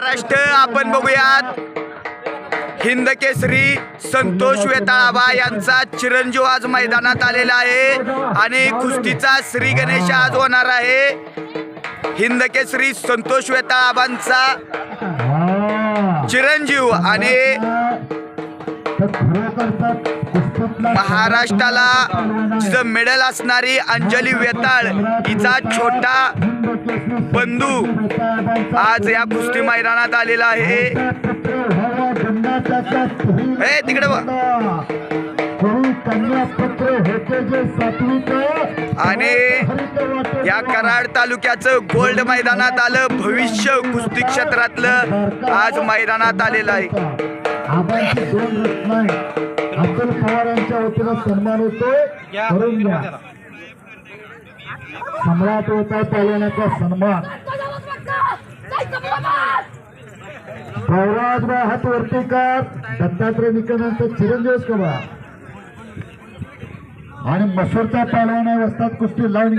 महाराष्ट्र आपण बघूयात. हिंद केसरी संतोष वेताळाबा यांचा चिरंजीव आज मैदानात आलेला आहे आणि कुस्तीचा श्री गणेश आज होणार आहे. हिंद केसरी संतोष वेताळाबांचा चिरंजीव आणि महाराष्ट्राला तिचं मेडल असणारी अंजली वेताळ हिचा छोटा बंधू आज या कुस्ती मैदानात आलेला आहे. ए तिकडे आणि या कराड तालुक्याचं गोल्ड मैदानात आलं. भविष्य कुस्ती क्षेत्रातलं आज मैदानात आलेलं आहे. आबांची दोन रत्न आहे अब्दुल पवार यांच्या वतीनं सन्मान होतोय करून घ्या. सम्राट होता पहिल्याचा सन्मान. प्रौराज हात वरती कर. दत्तात्रय निकमांचा चिरंजीव कबा. आणि मसूरचा पहिलवान आहे वस्ताद कुस्ती लावून